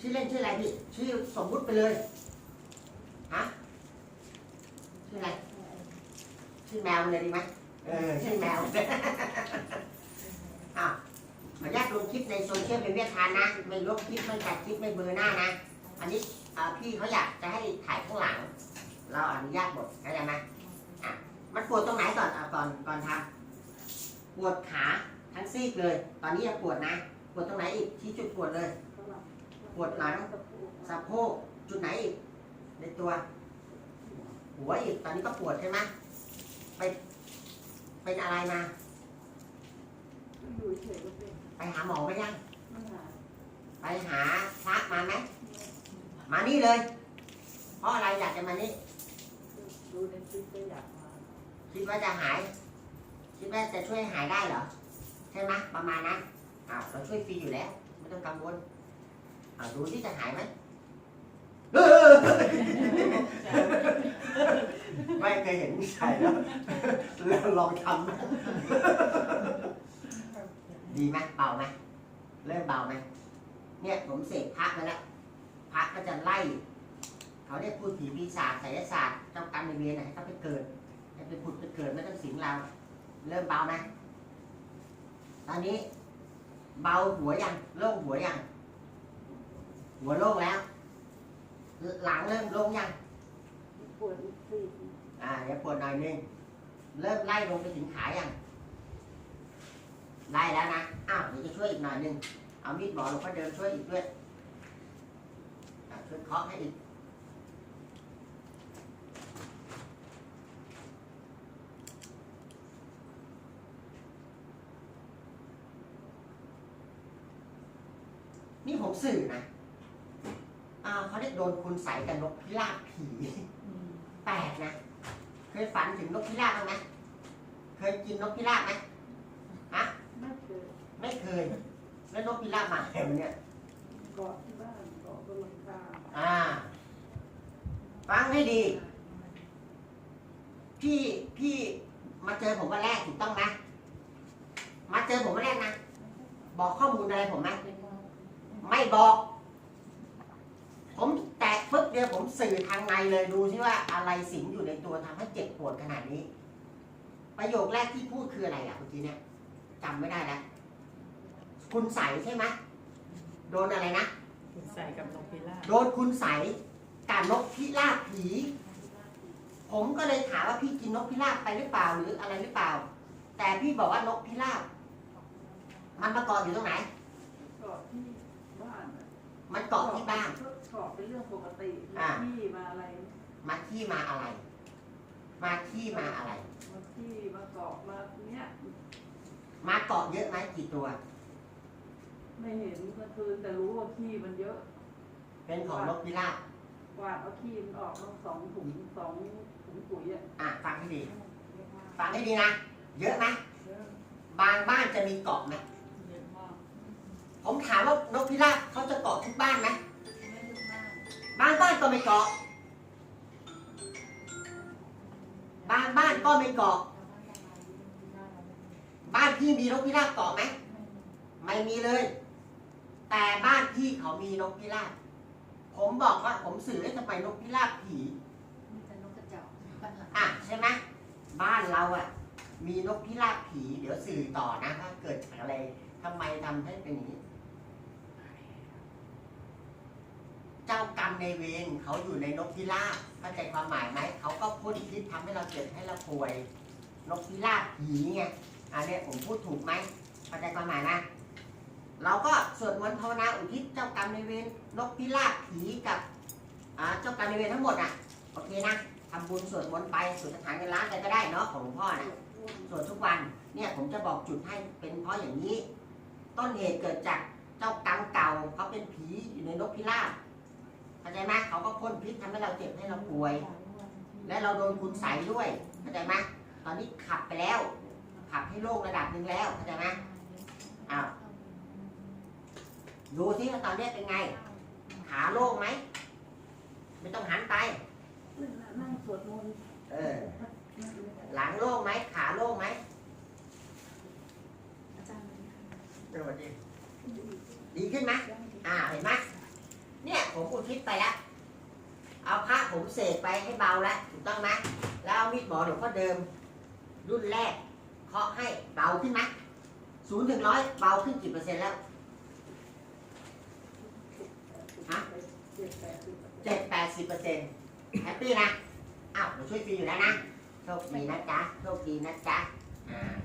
ชื่อเล่นชื่ออะไรพี่ชื่อสมมุติไปเลยฮะชื่ออะไรชื่อแมวเลยดีไหมเออชื่อแมวอ้าวขออนุญาตลงคลิปในโซเชียลเป็นเวียดทานนะไม่ลบคลิปไม่ตัดคลิปไม่เบลอร์หน้านะอันนี้อ่าพี่เขาอยากจะให้ถ่ายข้างหลัง เราอนุญาตหมดเข้าใจไหมอะมันปวดตรงไหนก่อนอะก่อนก่อนทำปวดขาทั้งซีกเลย ตอนนี้ยังปวดนะปวดตรงไหนอีกชี้จุดปวดเลย ปวดหลังสะโพกจุดไหนอีกในตัว หัวอีกตอนนี้ก็ปวดใช่ไหมไปเป็นอะไรมาอยู่เฉยก็เป็นไปหาหมอไหมยังไม่หาไปหาพระมาไหมมานี่เลย เพราะอะไรอยากจะมานี่ดูในคลิปก็อยากมาคิดว่าจะหาย คิดว่าจะช่วยหายได้เหรอ ใช่ไหมประมาณนั้นอ้าวเราช่วยฟรีอยู่แล้ว ไม่ต้องกังวล เอาดูที่จะหายไหมเออไม่เคยเห็นผู้ชายแล้วแล้วลองทำนะดีไหมเบาไหมเริ่มเบาไหมเนี่ยผมเสกพระมาแล้วพระก็จะไล่ เขาเรียกพูดผีปีศาจไสยศาสตร์เจ้ากรรมนายเวรนะให้เขาไปเกิดให้ไปผุดไปเกิดไม่ต้องสิงเรา เริ่มเบาไหมตอนนี้ เบาหัวยังโล่งหัวยัง หัวโล่งแล้ว หลังเริ่มโล่งยังปวดอีกซีกอ่าเดี๋ยวปวดหน่อยนึงเริ่มไล่ลงไปถึงขายังไล่แล้วนะอ้าวเดี๋ยวจะช่วยอีกหน่อยนึงเอามีดหมอหลวงพ่อเดิมช่วยอีกด้วยอะช่วยเคาะให้อีกนี่ผมสื่อนะอ่า เขาเรียกโดนคุณใสยกับนกพิราบผีแปลกนะ เคยฝันถึงนกพิราบบ้างไหมเคยกินนกพิราบไหมไม่เคยไม่เคย แล้วนกพิราบมาแถวเนี่ยเกาะที่บ้านเกาะบนหลังคาอ่า ฟังให้ดี พี่พี่มาเจอผมวันแรกถูกต้องไหมมาเจอผมวันแรกนะบอกข้อมูลอะไรผมไหมไม่บอกผมแตะปึ๊บเดียวผมสื่อทางในเลยดูที่ว่าอะไรสิงอยู่ในตัวทำให้เจ็บปวดขนาดนี้ ประโยคแรกที่พูดคืออะไรอะเมื่อกี้เนี่ยจำไม่ได้แล้วคุณใสใช่ไหมโดนอะไรนะใส่กับนกพิราบโดนคุณใสกับนกพิราบผี ผมก็เลยถามว่าพี่กินนกพิราบไปหรือเปล่าหรืออะไรหรือเปล่า แต่พี่บอกว่านกพิราบมันมาเกาะอยู่ตรงไหน มันเกาะที่บ้านเกาะเป็นเรื่องปกติอ่า ที่มาอะไรมาที่มาอะไร มาที่มาอะไร มาที่มาเกาะมาเนี้ยมาเกาะเยอะไหมกี่ตัว ไม่เห็นเมื่อคืนแต่รู้ว่าขี้มันเยอะเป็นของนกพิราบกวาดเอาขี้มันออกมาสองถุงสองถุงปุ๋ยอะอะฟังให้ดี ฟังให้ดีนะ เยอะไหมเยอะบางบ้านจะมีเกาะไหมเยอะมาก ผมถามว่านกพิราบเขาจะเกาะทุกบ้านไหมบางบ้านก็ไม่เกาะ บางบ้านก็ไม่เกาะ บ้านพี่มีนกพิราบเกาะไหมไม่มีเลย แต่บ้านพี่เขามีนกพิราบ ผมบอกว่าผมสื่อให้ทำไมนกพิราบผีมีแต่นกกระจอกอะใช่ไหมบ้านเราอะ มีนกพิราบผี เดี๋ยวสื่อต่อนะถ้าเกิดจากอะไรทำไมทำให้เป็นอย่างนี้ เจ้ากรรมในเวรเขาอยู่ในนกพิราบเข้าใจความหมายไหมเขาก็พ่นพิษทำให้เราเจ็บให้เราป่วย นกพิราบผีไงอันเนี้ยผมพูดถูกไหมเข้าใจความหมายนะเราก็สวดมนต์ภาวนาอุทิศเจ้ากรรมในเวรนกพิราบผีกับเจ้ากรรมในเวรทั้งหมดอะโอเคนะทำบุญสวดมนต์ไปสวดคาถาเงินล้านอะไรก็ได้เนาะของหลวงพ่อนะสวดทุกวันเนี่ยผมจะบอกจุดให้เป็นเพราะอย่างนี้ ต้นเหตุเกิดจากเจ้ากรรมเก่าเขาเป็นผีอยู่ในนกพิราบ เข้าใจไหมเขาก็พ่นพิษทำให้เราเจ็บให้เราป่วย และเราโดนคุณใสยด้วยเข้าใจไหมตอนนี้ขับไปแล้ว ขับให้โล่งระดับหนึ่งแล้วเข้าใจไหมอ้าวดูสิว่าตอนนี้เป็นไง ขาโล่งไหมไม่ต้องหันไปนั่งสวดมนต์เออ หลังโล่งไหมขาโล่งไหมอาจารย์เออดีดีขึ้นไหมอ่าเห็นไหม ผมอุทิศไปแล้วเอาพระผมเสกไปให้เบาแล้วถูกต้องไหมแล้วเอามีดหมอหลวงพ่อเดิม รุ่นแรกเคาะให้เบาขึ้นไหมศูนย์ถึงร้อยเบาขึ้นกี่เปอร์เซ็นต์แล้วฮะเจ็ดแปดสิบเปอร์เซ็นต์แฮปปี้นะอ้าวเราช่วยฟรีอยู่แล้วนะโชคดีนะจ๊ะโชคดีนะจ๊ะอ่า